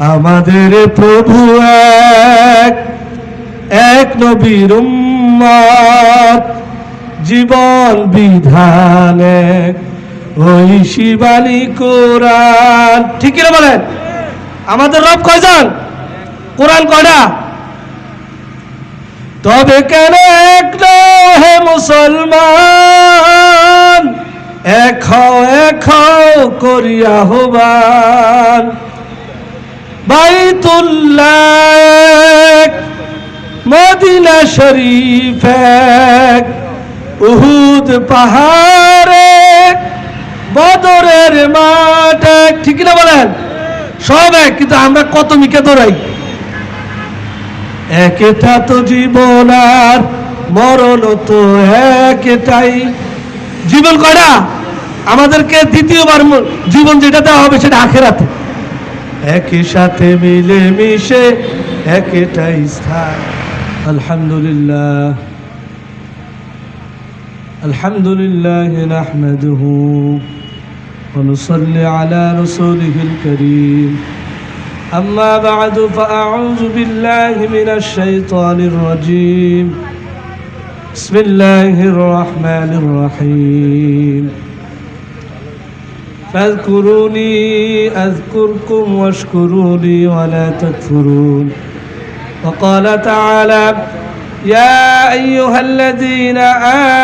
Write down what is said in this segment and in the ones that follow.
আমাদের প্রভু এক এক নবীর জীবন বিধান ওই শিবানী কোরআন। ঠিক কিনা বলেন? আমাদের রব কয়জন? কোরআন কয়টা? তবে কেন এক হে মুসলমান? এক হও এক হও করিয়া হবান বাইতুল্লাহ মদিনা শরীফ উহুদ পাহাড়ে বদরের মাঠ। এক, ঠিক না বলেন? সব এক কিন্তু আমরা কত মিকে দৌড়াই একটা তো জীবন আর মরণ তো একটাই। জীবন কয়টা? আমাদেরকে দ্বিতীয়বার জীবন যেটা দেওয়া হবে সেটা আখেরাতে। একই সাথে মিলে মিশে একটাই স্থান আলহামদুলিল্লাহ আলহামদুলিল্লাহ نحمده ونصلي على رسوله الكريم أما بعد فأعوذ بالله من الشيطان الرجيم بسم الله الرحمن الرحيم فاذكروني أذكركم واشكروا لي ولا تكفرون وقال تعالى يا أيها الذين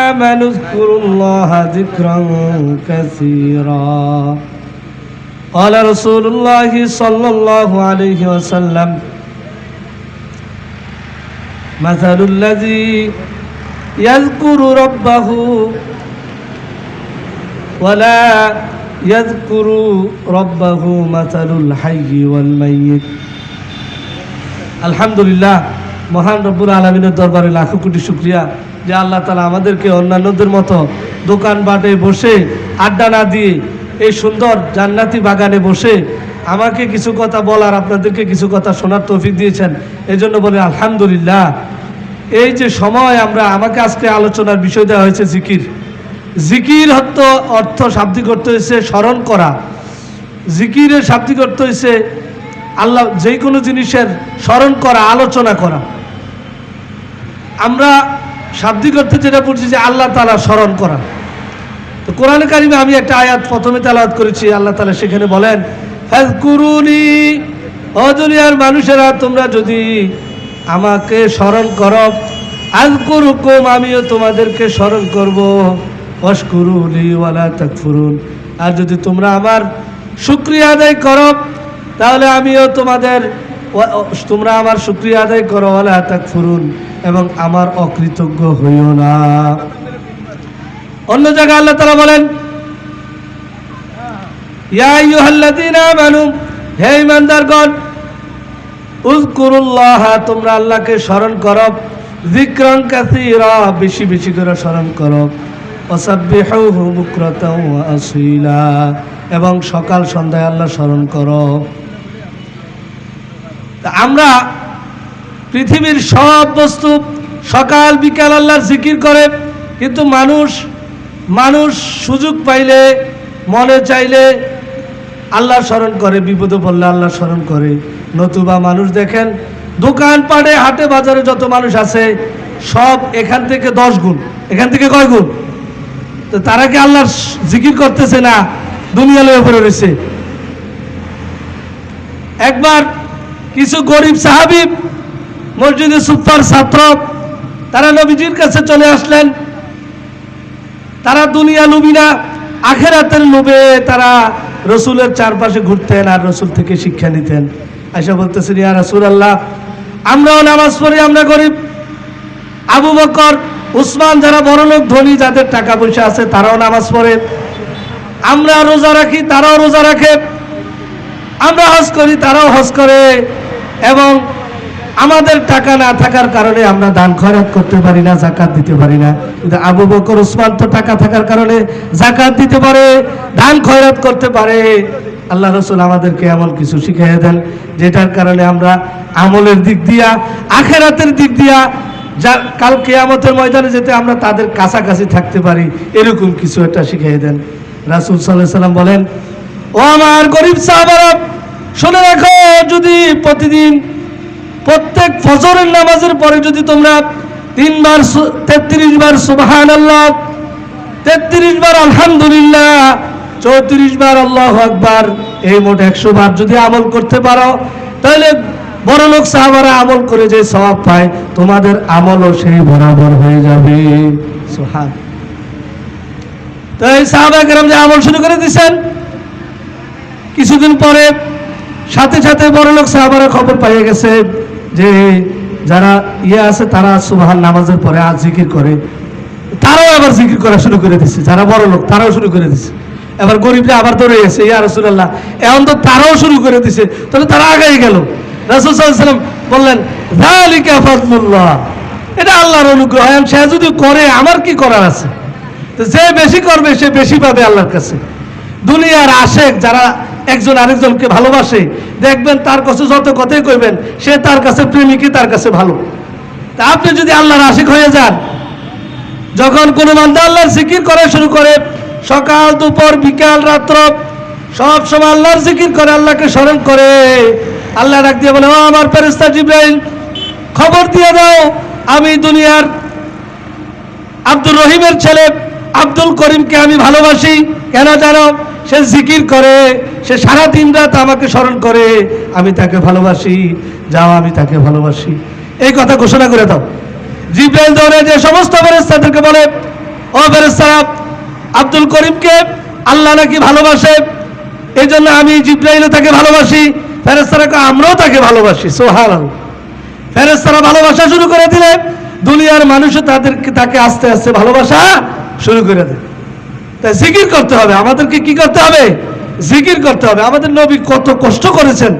آمنوا اذكروا الله ذكرا كثيرا قال رسول الله صلى الله عليه وسلم مثل الذي يذكر ربه ولا يذكر ربه مثل الحي والميت আলহামদুলিল্লাহ মহান রব্বুল আলমিনের দরবারে লাখো কোটি শুক্রিয়া যে আল্লাহ তালা আমাদেরকে অন্যান্যদের মতো দোকান বাটে বসে আড্ডা না দিয়ে এই সুন্দর জান্নাতি বাগানে বসে আমাকে কিছু কথা বলার আপনাদেরকে কিছু কথা শোনার তৌফিক দিয়েছেন এই জন্য বলে আলহামদুলিল্লাহ এই যে সময় আমরা আমাকে আজকে আলোচনার বিষয় দেওয়া হয়েছে জিকির জিকির হত্য অর্থ শাব্দিক অর্থ হয়েছে স্মরণ করা। জিকিরের শাব্দিক অর্থ হয়েছে আল্লাহ যে কোনো জিনিসের স্মরণ করা, আলোচনা করা। আমরা শাব্দিক অর্থে যেটা বলছি যে আল্লাহ তালা স্মরণ করা। তো কোরআন কারিমে আমি একটা আয়াত প্রথমে তালাত করেছি, আল্লাহ তালা সেখানে বলেন ফাজকুরুনি ও দুনিয়ার মানুষেরা, তোমরা যদি আমাকে স্মরণ করো আজ আজকুরুকুম আমিও তোমাদেরকে স্মরণ করব। ওয়ালা তাকফুরুন। আর যদি তোমরা আমার শুক্রিয়া আদায় করো, তাহলে আমিও তোমাদের তোমরা আমার শুক্রিয়া আদায় করো ওয়ালা তাকফুরুন, এবং আমার অকৃতজ্ঞ হইও না। অন্য জায়গায় আল্লাহ তারা বলেন হে ঈমানদারগণ, উযকুরুল্লাহ, তোমরা আল্লাহকে স্মরণ করো, যিকরান কাসীরা, বেশি বেশি করে স্মরণ করো। এবং সকাল সন্ধ্যায় আল্লাহ স্মরণ করো। আমরা পৃথিবীর সব বস্তু সকাল, বিকাল আল্লাহর জিকির করে, কিন্তু মানুষ মানুষ সুযোগ পাইলে, মনে চাইলে আল্লাহ স্মরণ করে, বিপদে পড়লে আল্লাহ স্মরণ করে। নতুবা মানুষ দেখেন দোকান পাড়ে হাটে, বাজারে যত মানুষ আছে, সব এখান থেকে দশ গুণ, এখান থেকে কয় গুণ? তো তারা কি আল্লাহর জিকির করতেছে না? দুনিয়া লয়ে পড়ে রয়েছে। একবার কিছু গরিব সাহাবিব মসজিদে সুপার ছাত্র, তারা নবীজির কাছে চলে আসলেন। তারা দুনিয়া লুবি না, আখেরাতের লোভে তারা রসুলের চারপাশে ঘুরতেন আর রসুল থেকে শিক্ষা নিতেন। আশা বলতেছেন, ইয়া রসুল আল্লাহ আমরাও নামাজ পড়ি, আমরা গরিব। আবু বকর উসমান যারা বড় লোক, ধনী যাদের টাকা পয়সা আছে তারাও নামাজ পড়ে। আমরা রোজা রাখি, তারাও রোজা রাখে। আমরা হজ করি, তারাও হজ করে। এবং আমাদের টাকা না থাকার কারণে আমরা দান খয়রাত করতে পারি না, জাকাত দিতে পারি না। কিন্তু আবু বকর ওসমান তো টাকা থাকার কারণে জাকাত দিতে পারে, দান খয়রাত করতে পারে। আল্লাহ রসুল আমাদেরকে এমন কিছু শিখিয়ে দেন, যেটার কারণে আমরা আমলের দিক দিয়া, আখেরাতের দিক দিয়া যা কাল কেয়ামতের ময়দানে যেতে আমরা তাদের কাছাকাছি থাকতে পারি, এরকম কিছু একটা শিখিয়ে দেন। রাসুল সাল্লাহ সাল্লাম বলেন, ও আমার গরিব সাহাবারা, শুনে রাখো, যদি প্রতিদিন প্রত্যেক ফজরের নামাজের পরে যদি তোমরা তিনবার তেত্রিশ বার সুবাহান আল্লাহ তেত্রিশ বার আলহামদুলিল্লাহ, চৌত্রিশ বার আল্লাহ আকবার, এই মোট একশো বার যদি আমল করতে পারো, তাহলে বড় লোক সাহাবারা আমল করে যে স্বভাব পায়, তোমাদের আমলও সেই বরাবর হয়ে যাবে। সুহান তো এই যে আমল শুরু করে দিছেন কিছুদিন পরে সাথে সাথে বড় লোক সাহাবারা খবর পাইয়ে গেছে যে যারা ইয়ে আছে, তারা সুবাহান নামাজের পরে আজ জিকির করে। তারাও আবার জিকির করা শুরু করে দিচ্ছে যারা বড় লোক, তারাও শুরু করে দিচ্ছে এবার গরিবরা আবার দৌড়ে গেছে, ইয়া রসুল্লাহ এখন তো তারাও শুরু করে দিছে, তাহলে তারা আগে গেল। রাসুল সাল্লাম বললেন, "যালিকা ফাদলুল্লাহ। এটা আল্লাহর অনুগ্রহ। সে যদি করে, আমার কি করার আছে? যে বেশি করবে, সে বেশি পাবে আল্লাহর কাছে। দুনিয়ার আশেক যারা একজন আরেকজনকে ভালোবাসে, দেখবেন তার কাছে যত কথাই কইবেন, সে তার কাছে প্রেমিকই তার কাছে ভালো। তা আপনি যদি আল্লাহর আশেক হয়ে যান, যখন কোনো বান্দা আল্লাহর জিকির করা শুরু করে, সকাল, দুপুর, বিকাল, রাত্র, সব সময় আল্লাহর জিকির করে, আল্লাহকে স্মরণ করে আল্লাহ ডাক দিয়ে বলে, ও আমার ফেরেস্তা জিব্রাইল, খবর দিয়ে দাও, আমি দুনিয়ার আব্দুর রহিমের ছেলে আব্দুল করিমকে আমি ভালোবাসি। কেন জানো? সে জিকির করে, সে সারা দিন রাত আমাকে স্মরণ করে, আমি তাকে ভালোবাসি। যাও, আমি তাকে ভালোবাসি। এই কথা ঘোষণা করে দাও। জিব্রাইল দৌড়ে যে সমস্ত ফেরেস্তাদেরকে বলে, ও ফেরেস্তারা আব্দুল করিমকে আল্লাহ নাকি ভালোবাসে? এই জন্য আমি জিব্রাইলও তাকে ভালোবাসি। ফেরেস্তারা আমরাও তাকে ভালোবাসি সোহান ফেরেস্তারা ভালোবাসা শুরু করে দিলে, দুনিয়ার মানুষও তাদেরকে, তাকে আস্তে আস্তে ভালোবাসা শুরু করে দেয়। তাই জিকির করতে হবে, আমাদেরকে কি করতে হবে? জিকির করতে হবে। আমাদের নবী কত কষ্ট করেছেন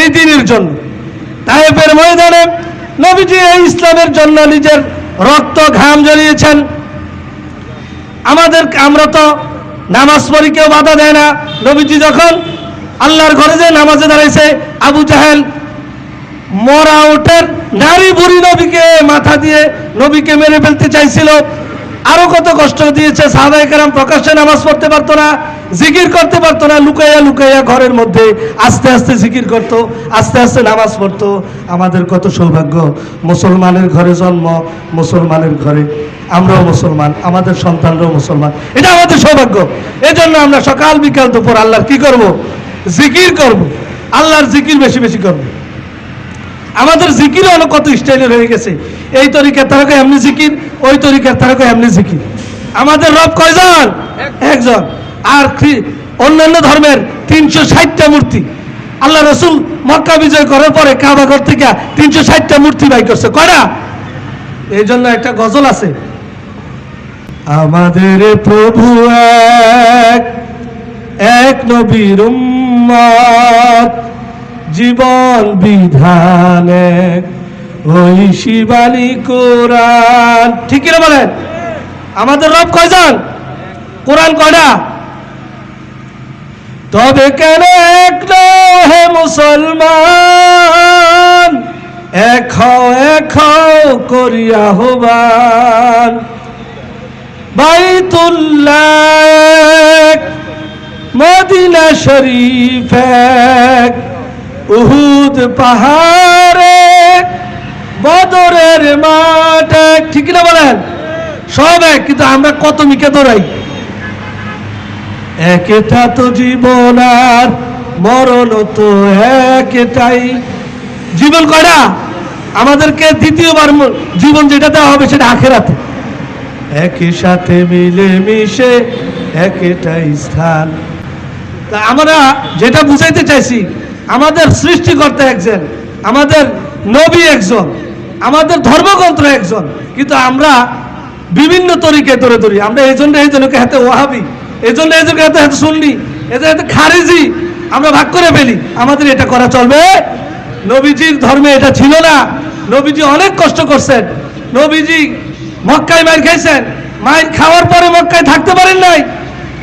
এই দিনের জন্য। তাইফের ময়দানে নবীজি এই ইসলামের জন্য নিজের রক্ত ঘাম জ্বলিয়েছেন। আমাদের, আমরা তো নামাজ পড়ি কেউ বাধা দেয় না। নবীজি যখন আল্লাহর ঘরে যে নামাজে দাঁড়াইছে, আবু জাহেল মরা ওঠের নারী বুড়ি নবীকে মাথা দিয়ে নবীকে মেরে ফেলতে চাইছিল। আরও কত কষ্ট দিয়েছে সাহাবাই কেরাম প্রকাশ্যে নামাজ পড়তে পারতো না, জিকির করতে পারতো না, লুকাইয়া লুকাইয়া ঘরের মধ্যে আস্তে আস্তে জিকির করত, আস্তে আস্তে নামাজ পড়তো। আমাদের কত সৌভাগ্য, মুসলমানের ঘরে জন্ম, মুসলমানের ঘরে আমরাও মুসলমান, আমাদের সন্তানরাও মুসলমান। এটা আমাদের সৌভাগ্য। এজন্য আমরা সকাল বিকাল দুপুর আল্লাহর কি করব? জিকির করব। আল্লাহর জিকির বেশি বেশি করব। আমাদের জিকির অনেক কত স্টাইলের হয়ে গেছে। এই তরিকার তারা কয় এমনি জিকির, ওই তরিকার তারা কয় এমনি জিকির। আমাদের রব কয়জন? একজন। আর অন্যান্য ধর্মের তিনশো ষাটটা মূর্তি। আল্লাহ রসুল মক্কা বিজয় করার পরে কাবাঘর থেকে তিনশো ষাটটা মূর্তি বাই করছে। কয়টা? এই জন্য একটা গজল আছে। আমাদের প্রভু এক এক নবীর উম্মত, জীবন বিধানে, ওই শিবানী কোরআন। ঠিক কিনা বলেন? আমাদের রব কয়জন? কোরআন কয়টা? তবে কেন এক হে মুসলমান? এক হও, এক করিয়া হবান বাইতুল্লাহ মদিনা শরীফ উহুদ পাহাড়ে বদরের মাঠ। এক ঠিক না বলেন? সব এক, কিন্তু আমরা কত মিকে দৌড়াই একটা তো জীবন আর মরণ তো একটাই। জীবন কয়টা? আমাদেরকে দ্বিতীয়বার জীবন যেটা দেওয়া হবে সেটা আখেরাতে। একই সাথে মিলে মিশে একটাই স্থান। তা আমরা যেটা বুঝাইতে চাইছি, আমাদের সৃষ্টিকর্তা একজন, আমাদের নবী একজন, আমাদের ধর্মগ্রন্থ একজন, কিন্তু আমরা বিভিন্ন তরিকে ধরে ধরি। আমরা এই জন্য এই জনকে হাতে ওয়াহাবি, এই জন্য এই জনকে হাতে হাতে শুনলি এদের হাতে খারিজি। আমরা ভাগ করে ফেলি। আমাদের এটা করা চলবে। নবীজির ধর্মে এটা ছিল না। নবীজি অনেক কষ্ট করছেন। নবীজি মক্কায় মায়ের খাইছেন। মায়ের খাওয়ার পরে মক্কায় থাকতে পারেন নাই।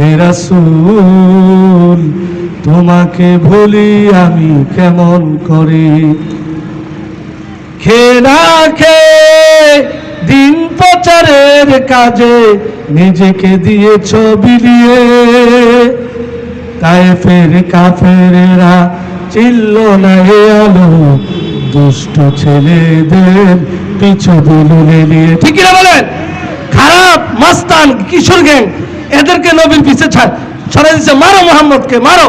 হে রাসূল, তোমাকে ভুলি আমি কেমন করে? খেলা না খে, দিন প্রচারের কাজে নিজেকে দিয়েছ বিলিয়ে। তাই ফের কাফেরেরা চিল্ল না হে আলো, দুষ্ট ছেলেদের পিছু বুলুনে নিয়ে। ঠিক বলেন? খারাপ, মাস্তান, কিশোর গ্যাং। এদেরকে নবীর পিছে ছড়াই দিচ্ছে মারো মোহাম্মদকে, মারো।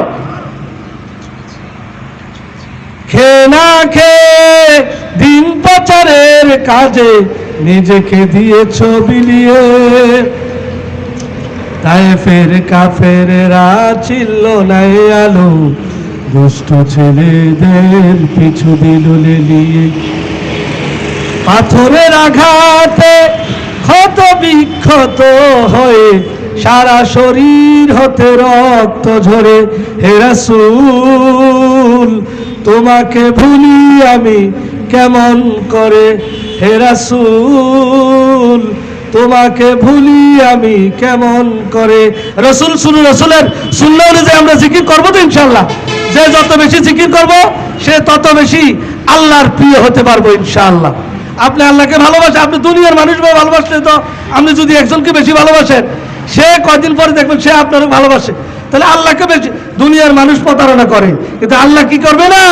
খে না খে, দিন প্রচারের কাজে নিজেকে দিয়েছ বিলিয়ে তাই ফের কাফেরেরা ছিল নাই আলো, দুষ্ট ছেলেদের পিছু দিল নিয়ে। পাথরের আঘাতে ক্ষত বিক্ষত হয়ে সারা শরীর হতে রক্ত ঝরে। হে রাসূল, তোমাকে ভুলি আমি কেমন করে? হে রাসূল, তোমাকে ভুলি আমি কেমন করে? রসুল শুনু রসুলের সুন্না অনুযায়ী আমরা জিকির করব তো ইনশাল্লাহ যে যত বেশি জিকির করব, সে তত বেশি আল্লাহর প্রিয় হতে পারব ইনশাআল্লাহ। আপনি আল্লাহকে ভালোবাসেন, আপনি দুনিয়ার মানুষ ভালোবাসলে তো আপনি যদি একজনকে বেশি ভালোবাসেন সে কয়দিন পরে দেখবেন সে আপনারও ভালোবাসে। তাহলে আল্লাহকে বেশি দুনিয়ার মানুষ প্রতারণা করে। কিন্তু আল্লাহ কি করবে না?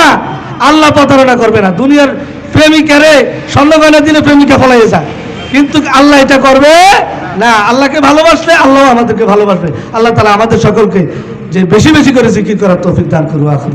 আল্লাহ প্রতারণা করবে না। দুনিয়ার প্রেমিকারে স্বর্ণগয়না দিলে প্রেমিকা ফলাই যায়। কিন্তু আল্লাহ এটা করবে না। আল্লাহকে ভালোবাসলে আল্লাহ আমাদেরকে ভালোবাসবে। আল্লাহ তালা আমাদের সকলকে যে বেশি বেশি করে জিকির করার তৌফিক দান করব আখুর